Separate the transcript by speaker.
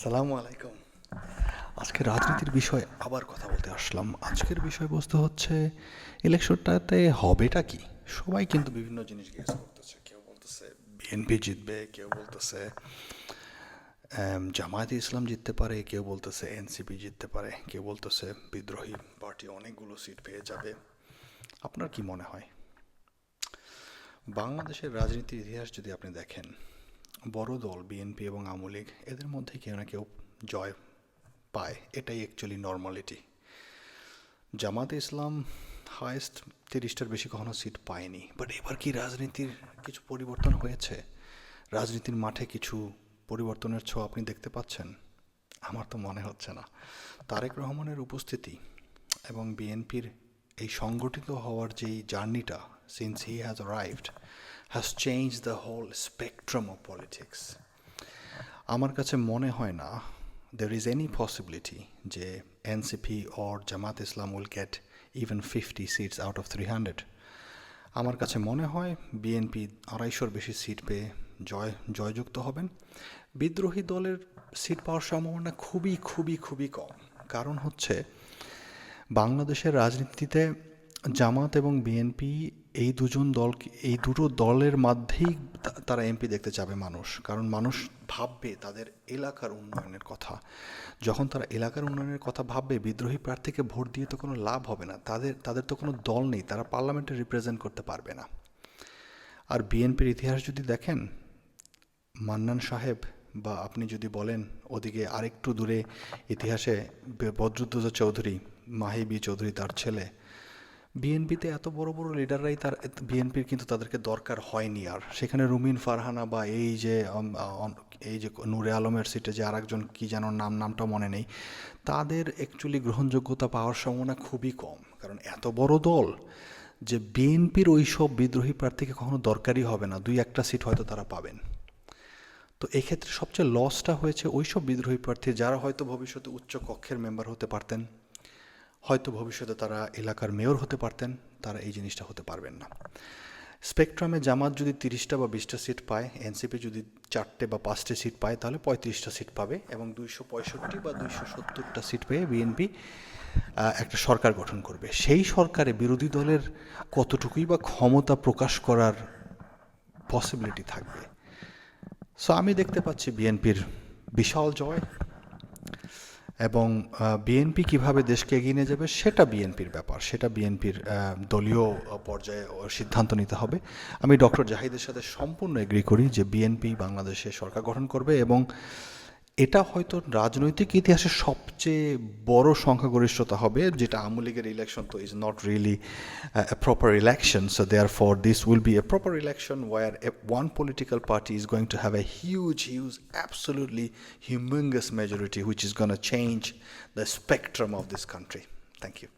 Speaker 1: আসসালামু আলাইকুম। আজকে রাজনীতির বিষয়ে আবার কথা বলতে আসলাম। আজকের বিষয়বস্তু হচ্ছে, ইলেকশনটাতে হবেটা কি? সবাই কিন্তু বিভিন্ন জিনিস গেস করতেছে। কেউ বলতেছে বিএনপি জিতবে, কেউ বলতেছে জামায়াতে ইসলাম জিততে পারে, কেউ বলতেছে এনসিপি জিততে পারে, কেউ বলতেছে বিদ্রোহী পার্টি অনেকগুলো সিট পেয়ে যাবে। আপনার কি মনে হয়? বাংলাদেশের রাজনীতির ইতিহাস যদি আপনি দেখেন বড় দল বিএনপি এবং আওয়ামী লীগ, এদের মধ্যে কেউ না কেউ জয় পায়। এটাই অ্যাকচুয়ালি নর্মালিটি জামাতে ইসলাম হায়েস্ট তিরিশটার বেশি কখনো সিট পায়নি। বাট এবার কি রাজনীতির কিছু পরিবর্তন হয়েছে? রাজনীতির মাঠে কিছু পরিবর্তনের ছোঁয়া আপনি দেখতে পাচ্ছেন? আমার তো মনে হচ্ছে না। তারেক রহমানের উপস্থিতি এবং বিএনপির এই সংগঠিত হওয়ার যেই জার্নিটা since he has arrived has change the whole spectrum of politics আমার কাছে মনে হয় না দের ইজ এনি পসিবিলিটি যে NCP or Jamaat Islam get even fifty seats out of three hundred আমার কাছে মনে হয় বিএনপি আড়াইশোর বেশি সিট পেয়ে জয়, জয়যুক্ত হবেন। বিদ্রোহী দলের সিট পাওয়ার সম্ভাবনা খুবই খুবই খুবই কম। কারণ হচ্ছে বাংলাদেশের রাজনীতিতে জামাত এবং বিএনপি এই দুজন দল এই দুটো দলের মধ্যেই তারা এমপি দেখতে যাবে মানুষ। কারণ মানুষ ভাববে তাদের এলাকার উন্নয়নের কথা। যখন তারা এলাকার উন্নয়নের কথা ভাববে, বিদ্রোহী প্রার্থীকে ভোট দিয়ে তো কোনো লাভ হবে না। তাদের তাদের তো কোনো দল নেই। তারা পার্লামেন্টে রিপ্রেজেন্ট করতে পারবে না। আর বিএনপির ইতিহাস যদি দেখেন, মান্নান সাহেব বা আপনি যদি বলেন, ওদিকে আরেকটু দূরে ইতিহাসে বদরুদ্দোজা চৌধুরী, মাহিবি চৌধুরী তার ছেলে বিএনপিতে এত বড় বড় লিডাররাই তার বিএনপির কিন্তু তাদেরকে দরকার হয়নি আর। সেখানে রুমিন ফারহানা বা এই যে এই যে নূরে আলমের সিটে যে আরেকজন কি যেন নাম, নামটা মনে নেই, তাদের অ্যাকচুয়ালি গ্রহণযোগ্যতা পাওয়ার সম্ভাবনা খুবই কম। কারণ এত বড় দল যে বিএনপির ওই সব বিদ্রোহী প্রার্থীকে কখনো দরকারই হবে না। দুই একটা সিট হয়তো তারা পাবেন। তো এক্ষেত্রে সবচেয়ে লসটা হয়েছে ওই সব বিদ্রোহী প্রার্থী যারা হয়তো ভবিষ্যতে উচ্চ কক্ষের মেম্বার হতে পারতেন। হয়তো ভবিষ্যতে তারা এলাকার মেয়র হতে পারতেন, তারা এই জিনিসটা হতে পারবেন না। স্পেকট্রামে জামাত যদি তিরিশটা বা বিশটা সিট পায়, এনসিপি যদি চারটে বা পাঁচটে সিট পায়, তাহলে পঁয়ত্রিশটা সিট পাবে এবং দুইশো পঁয়ষট্টি বা দুইশো সত্তরটা সিট পেয়ে বিএনপি একটা সরকার গঠন করবে। সেই সরকারে বিরোধী দলের কতটুকুই বা ক্ষমতা প্রকাশ করার পসিবিলিটি থাকবে? সো আমি দেখতে পাচ্ছি বিএনপির বিশাল জয়। এবং বিএনপি কীভাবে দেশকে এগিয়ে নিয়ে যাবে সেটা বিএনপির ব্যাপার। সেটা বিএনপির দলীয় পর্যায়ে সিদ্ধান্ত নিতে হবে। আমি ডক্টর জাহিদের সাথে সম্পূর্ণ এগ্রি করি যে বিএনপি বাংলাদেশে সরকার গঠন করবে এবং এটা হয়তো রাজনৈতিক ইতিহাসে সবচেয়ে বড় সংখ্যাগরিষ্ঠতা হবে, যেটা আওয়ামী লীগের ইলেকশন তো is not really proper election so therefore this will be a proper election where one political party is going to have a huge huge absolutely majority, which is going to change the spectrum of this country. Thank you.